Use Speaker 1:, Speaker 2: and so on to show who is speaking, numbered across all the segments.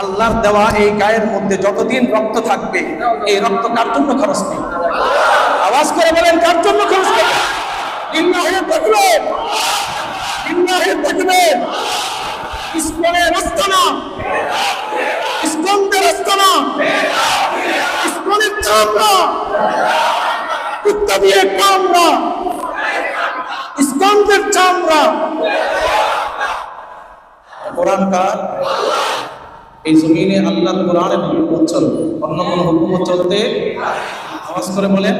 Speaker 1: আল্লাহর দেওয়া এই গায়ের মধ্যে যতদিন রক্ত থাকবে, এই রক্ত কার জন্য খরচ নেই? আওয়াজ করে বলেন, কার জন্য খরচ নেই? ইসলামের চামড়া। কুত্তা কোরআন কার? এই জমিনে আল্লাহ কোরআনের হুকুমত চলবে। অন্য কোন হুকুমত চলতে আওয়াজ করে বলেন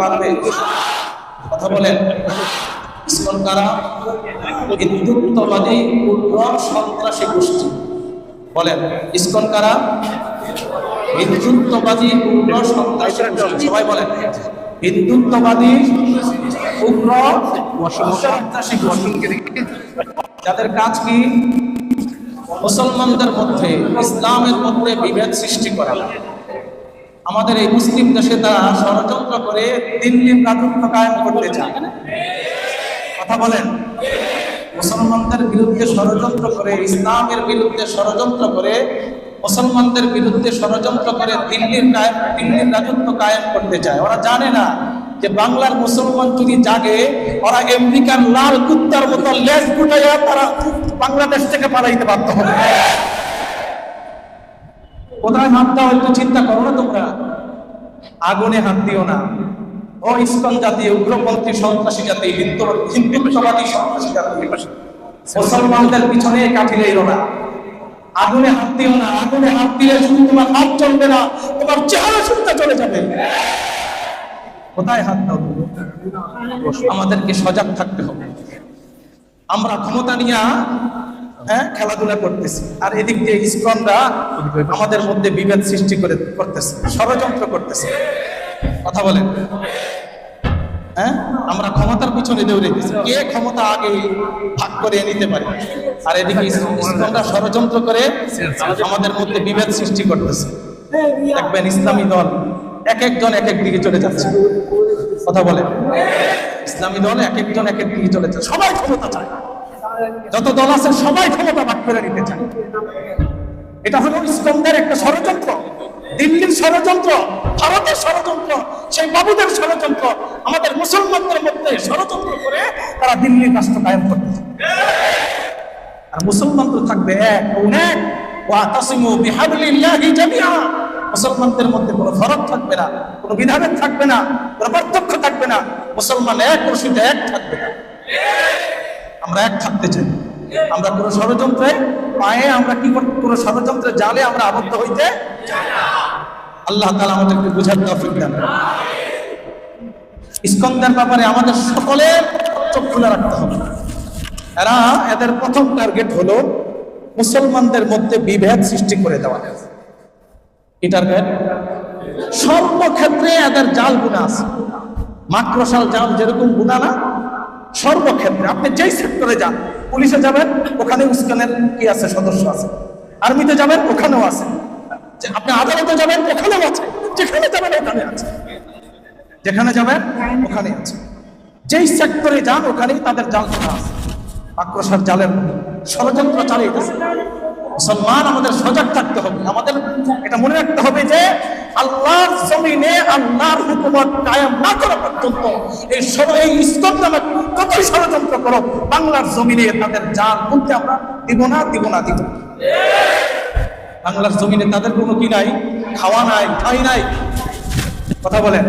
Speaker 1: পারবে? কথা বলেন উগ্র, সন্ত্রাসী গোষ্ঠী। বলেন গোষ্ঠী। সবাই বলেন বিদ্যুৎবাদী উগ্র, সন্ত্রাসী গোষ্ঠী। যাদের কাজ কি? মুসলমানদের মধ্যে, ইসলামের মধ্যে বিভেদ সৃষ্টি করা। আমাদের এই মুসলিম দেশে তারা ষড়যন্ত্র করে দিল্লির রাজত্ব কায়েম করতে চায়। কথা বলেন। মুসলমানদের বিরুদ্ধে ষড়যন্ত্র করে, ইসলামের বিরুদ্ধে ষড়যন্ত্র করে, মুসলমানদের বিরুদ্ধে ষড়যন্ত্র করে দিল্লির দিল্লির রাজত্ব কায়েম করতে চায়। ওরা জানে না যে বাংলার মুসলমান যদি জাগে, ওরা আমেরিকার লাল কুত্তার মতো লেজ গুটাইয়া তারা বাংলাদেশ থেকে পালাইতে বাধ্য হবে। কোথায় হাত দেওয়া একটু চিন্তা করো না তোমরা। আগুনে হাত দিও না। ও ইস্কন জাতি, উগ্রপন্থী সন্ত্রাসী জাতি, হিন্দু, হিন্দুত্ববাদী সন্ত্রাসী জাতি। মুসলমানদের পিছনে কাঠি লইল না। আগুনে হাত দিও না। আগুনে হাত দিলে শুধু তোমার হাত চলবে না, তোমার চেহারা শুনতে চলে যাবে। কোথায় হাত দাও? আমাদেরকে সজাগ থাকতে হবে। আমরা ক্ষমতা নিয়ে হ্যাঁ খেলাধুলা করতেছি। আর এদিক দিয়ে ইসকনরা আমাদের মধ্যে বিভেদ সৃষ্টি করে করতেছে, ষড়যন্ত্র করতেছে। কথা বলেন। হ্যাঁ আমরা ক্ষমতার পিছনে দৌড়ে দিচ্ছি কে ক্ষমতা আগে ভাগ করে নিতে পারে? আর এদিকে ইস- ইসকনরা ষড়যন্ত্র করে আমাদের মধ্যে বিভেদ সৃষ্টি করতেছে। দেখবেন ইসলামী দল এক একজন এক এক দিকে চলে যাচ্ছে। কথা বলেন। ইসলামী দল এক একজন এক এক দিকে চলে যাচ্ছে। সবাই ক্ষমতা চায়। যত দল আছে, সবাই ক্ষমতা ভাগ করে নিতে চায়। এটা হলো ইসলামদের একটা ষড়যন্ত্র। দিল্লির ষড়যন্ত্র, ভারতের ষড়যন্ত্র, সেই বাবুদের ষড়যন্ত্র, আমাদের মুসলমানদের মধ্যে ষড়যন্ত্র করে তারা দিল্লির রাষ্ট্র কায়েম করতে আর মুসলমান তো থাকবে এক এক, ওয়া তাসিমু বিহাবলিল্লাহি জামিআ। মুসলমানদের মধ্যে কোনো ফরক থাকবে না, কোনো বিধাভেদ থাকবে না, কোনো পার্থক্য থাকবে না। মুসলমান এক রশিদে এক থাকবে না। আমরা এক থাকতে চাই। আমরা কোনো ষড়যন্ত্রে পায়ে আমরা কি কোনো ষড়যন্ত্রে জালে আমরা আবদ্ধ হইতে আল্লাহ তালা আমাদেরকে বুঝার তৌফিক দান। ইস্কন্দের ব্যাপারে আমাদের সকলের চোখ খুলে রাখতে হবে। এরা, এদের প্রথম টার্গেট হলো মুসলমানদের মধ্যে বিভেদ সৃষ্টি করে দেওয়া। কি সর্বক্ষেত্রে এদের জাল গুণা আছে। মাক্রসাল জাল যেরকম গুণা না সর্বক্ষেত্রে আপনি যেই সেক্টরে যান পুলিশে যাবেন, ওখানে উস্কানের কি আছে, সদস্য আছে। আর্মিতে যাবেন, ওখানেও আছে। আপনি আদালতে যাবেন, ওখানেও আছে। যেখানে যাবেন, ওখানে আছে। যেখানে যাবেন, ওখানে আছে। যেই সেক্টরে যান, ওখানেই তাদের জাল করা আছে। আক্রোশার জালের ষড়যন্ত্র চালিয়ে গেছে। মুসলমান আমাদের সজাগ থাকতে হবে। আমাদের এটা মনে রাখতে হবে যে আল্লাহর জমিনে আল্লাহর হুকুমত কায়েম না করা পর্যন্ত এই এই ইসলাম নামে কতই ষড়যন্ত্র করো। বাংলার জমিনে তাদের জাল বলতে আমরা দিব না দিব না, দিব বাংলার জমিনে তাদের কোনো কি নাই? খাওয়া নাই, ঠাই নাই। কথা বলেন।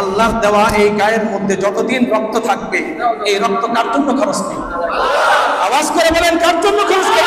Speaker 1: আল্লাহর দেওয়া এই গায়ের মধ্যে যতদিন রক্ত থাকবে, এই রক্ত কার জন্য খরচ নেই? আওয়াজ করে বলেন, কার জন্য খরচ নেই?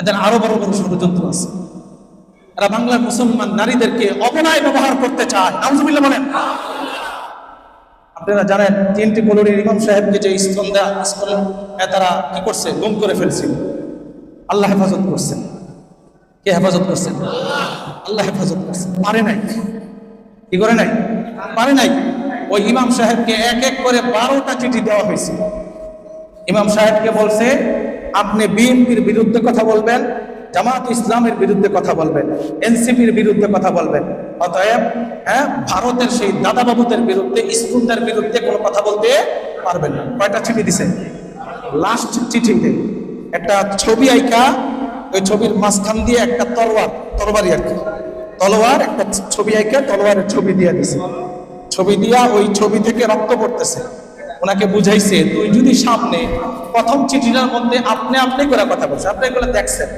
Speaker 1: এদের আরও বড় বড় ষড়যন্ত্র আছে। এরা বাংলার মুসলমান নারীদেরকে অবনয় ব্যবহার করতে চায়। নাউজুবিল্লাহ বলেন। আপনারা জানেন, তিনটি কলোনির ইমাম সাহেবকে যে ইস্কন দেয়া তারা কি করছে? গুম করে ফেলছিল আল্লাহ হেফাজত করছেন। কে হেফাজত করছেন? আল্লাহ হেফাজত করছেন। পারে নাই। কি করে নাই? পারে নাই। ওই ইমাম সাহেবকে এক এক করে বারোটা চিঠি দেওয়া হয়েছে। ইমাম সাহেবকে বলছে আপনি বিএনপির বিরুদ্ধে কথা বলবেন, জামাত ইসলামের বিরুদ্ধে কথা বলবেন, এনসিপির বিরুদ্ধে কথা বলবেন। অতএব হ্যাঁ ভারতের সেই দাদাবাবুদের বিরুদ্ধে স্কুলদের বিরুদ্ধে কোনো কথা বলতে পারবেন না। কয়টা চিঠি দিছে? লাস্ট চিঠিতে একটা ছবি আইকা, ওই ছবির মাঝখান দিয়ে একটা তলোয়ার তরবারি আর কি। তলোয়ার, একটা ছবি আইকা, তলোয়ারের ছবি দিয়ে দিছে। ছবি দিয়া ওই ছবি থেকে রক্ত পড়তেছে। ওনাকে বুঝাইছে, তুই যদি সামনে প্রথম চিঠিটার মধ্যে আপনি আপনি করে কথা বলছে আপনি এগুলো দেখছেন?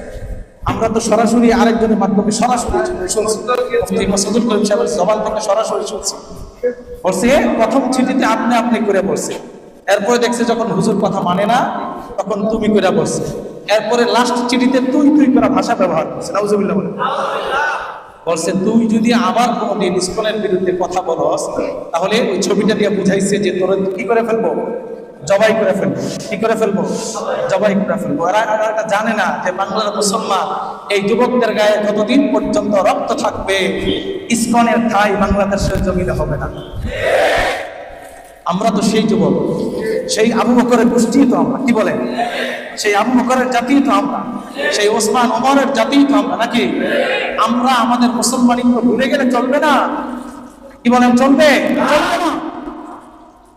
Speaker 1: আমরা তো সরাসরি আরেকজনের মাধ্যমে সরাসরি শুনছি। জবান থেকে সরাসরি শুনছি। বলছে প্রথম চিঠিতে আপনি আপনি করে বলছে। এরপরে দেখছে যখন হুজুর কথা মানে না, তখন তুমি করে বলছে। এরপরে লাস্ট চিঠিতে তুই তুই করে ভাষা ব্যবহার করছে। নাউজুবিল্লাহ বলে বলছে, তুই যদি আবার কোনোদিন ইস্কনের বিরুদ্ধে কথা বলস, তাহলে ওই ছবিটা দিয়ে বুঝাইছে যে তোর কি করে ফেলব? জবাই করে ফেলব। কি করে ফেলব? জবাই করে ফেলব। এরা এটা জানে না যে বাংলার মুসলমান এই যুবকদের গায়ে যতদিন পর্যন্ত রক্ত থাকবে? ইস্কনের ঠাই বাংলাদেশের জমিনে হবে না। আমরা তো সেই যুবক। সেই আবু বকরের গোষ্ঠী তো আমরা। কি বলেন সেই আবু বকরের জাতি তো আমরা। সেই ওসমান ওমরের জাতি তো আমরা নাকি? আমরা আমাদের মুসলমানিত্ব ভুলে গেলে চলবে না। কি বলেন, চলবে? চলবে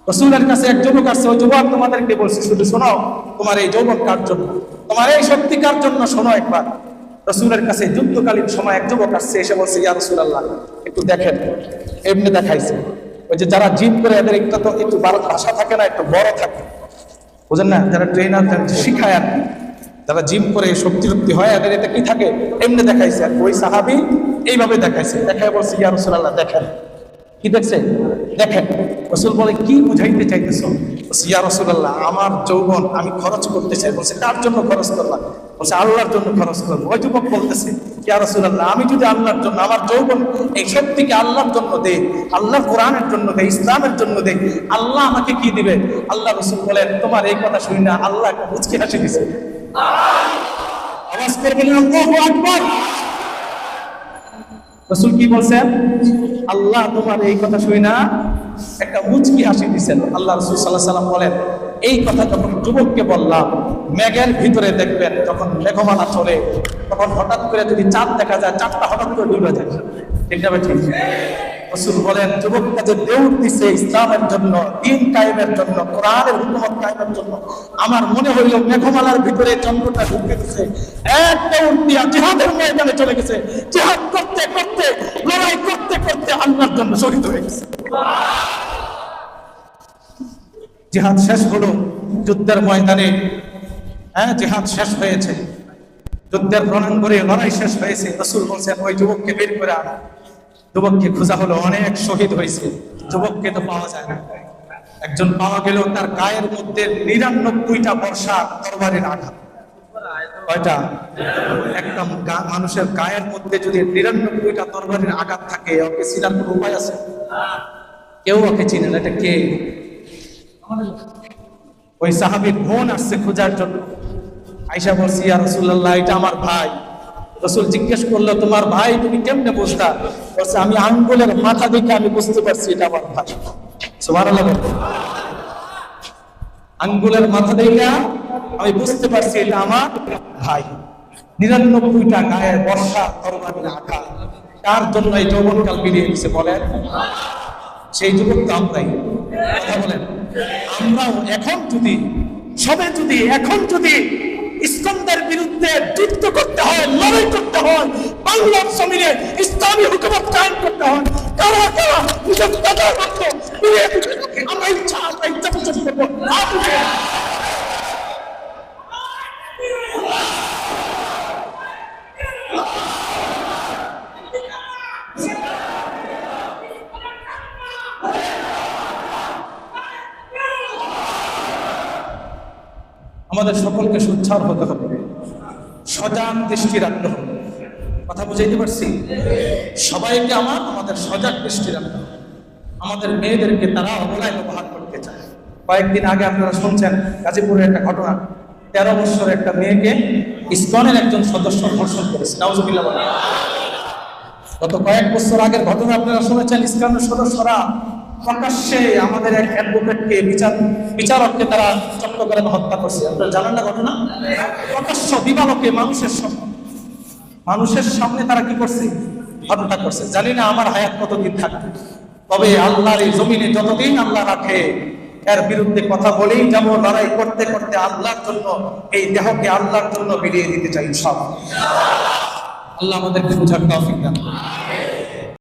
Speaker 1: রসুলের কাছে এক যুবক আসছে ওই যুবক তোমাদেরকে বলছে, শুধু শোনো, তোমার এই যৌবন কার জন্য? তোমার এই শক্তি কার জন্য? শোনো একবার। রসুলের কাছে যুদ্ধকালীন সময় এক যুবক আসছে, এসে বলছে, ইয়া রসুল আল্লাহ একটু দেখেন। এমনি দেখাইছে। ওই যে যারা জিম করে এদের একটা তো একটু ভাষা থাকে না, একটু বড় থাকে। বুঝেন না? যারা ট্রেনার শিখায় আর যারা জিম করে শক্তি শক্তি হয়, এদের এটা কি থাকে? এমনি দেখাইছে আর ওই সাহাবি এইভাবে দেখাইছে। দেখায় বলছে, ইয়া রসুল আল্লাহ দেখেন। কি দেখছে? দেখেন। রসুল বলে, কি বুঝাইতে চাইতেছ? ইয়া রসুল্লাহ আমার যৌবন আমি খরচ করতে চাই বলছে, কার জন্য খরচ করলাম? বলছে, আল্লাহর জন্য খরচ করব ওই যুবক বলতেছে, ইয়া রসুল্লাহ আমি যদি আল্লাহর জন্য, আমার যৌবন এই শক্তিকে আল্লাহর জন্য দেই আল্লাহ কোরআনের জন্য দেই, ইসলামের জন্য দেই, আল্লাহ আমাকে কি দিবে? আল্লাহ রসুল বলেন, তোমার এই কথা শুনি না, আল্লাহ একটা মুচকি হাসি দিছে। আওয়াজ কি বলছেন? আল্লাহ তোমার এই কথা শুই না। একটা মুচকি হাসি দিচ্ছেন আল্লাহ রসুল সাল্লাহ সাল্লাম বলেন, এই কথা যখন যুবককে বললাম, মেঘের ভিতরে দেখবেন, যখন মেঘমালা চলে, তখন হঠাৎ করে যদি চাঁদ দেখা যায়, চাঁদটা হঠাৎ করে ডুবে যায়। আমার মনে মেঘমালার ভিতরে চন্দ্রটা ঢুকে গেছে। এক দিয়া ময়দানে চলে গেছে। করতে করতে, লড়াই করতে করতে আল্লাহর জন্য শহীদ হয়ে গেছে। জিহাদ শেষ হলো, যুদ্ধের ময়দানে। হ্যাঁ জিহাদ শেষ হয়েছে। যুদ্ধের করে লড়াই শেষ হয়েছে। রসুল বলছেন, ওই যুবককে বের করে আনা। যুবককে খোঁজা হলো, অনেক শহীদ হয়েছে। যুবককে তো পাওয়া যায় না। একজন পাওয়া গেল তার গায়ের মধ্যে নিরানব্বইটা বর্ষা তরবারের আঘাত। কয়টা? মানুষের গায়ের মধ্যে যদি নিরানব্বইটা তরবারের আঘাত থাকে, ওকে চিনার কোনো উপায় আছে? কেউ ওকে চিনে না, এটা কে? ওই সাহাবির বোন আসছে খোঁজার জন্য। আইসা বলছি আর রসুল্লাহ এটা আমার ভাই। রসুল জিজ্ঞেস করল, তোমার ভাই তুমি কেমনে বুঝতা বলছে, আমি আঙ্গুলের মাথা দেখে আমি বুঝতে পারছি এটা আমার ভাই। আঙ্গুলের মাথা দেখে আমি বুঝতে পারছি এটা আমার ভাই। নিরানব্বইটা বর্ষা আঘাত কার জন্য এই যৌবনকাল বলেন? সেই যুবক তো আমরাই। বলেন। আমরাও এখন যদি, সবে যদি, এখন যদি ইস্কন্দের বিরুদ্ধে যুদ্ধ করতে করতে হয়। বাংলার জমিনে ইসলামী হুকুমত কায়েম করতে হয়। কারা কারা? নিজের রক্ত পুড়িয়ে আমরা ইচ্ছা আমরা ইচ্ছা পোষণ করব। আমাদের সকলকে সোচ্চার হতে হবে। সজাগ দৃষ্টি রাখতে হবে। কথা বুঝাইতে পারছি? সবাইকে আমার, আমাদের সজাগ দৃষ্টি রাখতে আমাদের মেয়েদেরকে তারা অবলায় ব্যবহার করতে চায়। কয়েকদিন আগে আপনারা শুনছেন গাজীপুরের একটা ঘটনা। তেরো বছর একটা মেয়েকে ইসকনের একজন সদস্য ধর্ষণ করেছে। নাউজুবিল্লাহ বলেন। গত কয়েক বছর আগের ঘটনা আপনারা শুনেছেন, ইসকনের সদস্যরা প্রকাশ্যে আমাদের এক অ্যাডভোকেটকে, বিচার, বিচারককে তারা চট্টগ্রামে হত্যা করছে। আপনারা জানেন না ঘটনা? প্রকাশ্য দিবালোকে মানুষের সামনে মানুষের সামনে তারা কি করছে? হত্যা করছে। জানি না আমার হায়াত কতদিন থাকবে। তবে আল্লাহর এই জমিনে যতদিন আল্লাহ রাখে, এর বিরুদ্ধে কথা বলেই যাব, লড়াই করতে করতে আল্লাহর জন্য, এই দেহকে আল্লাহর জন্য বিলিয়ে দিতে চাই সব আল্লাহ আমাদেরকে বুঝার।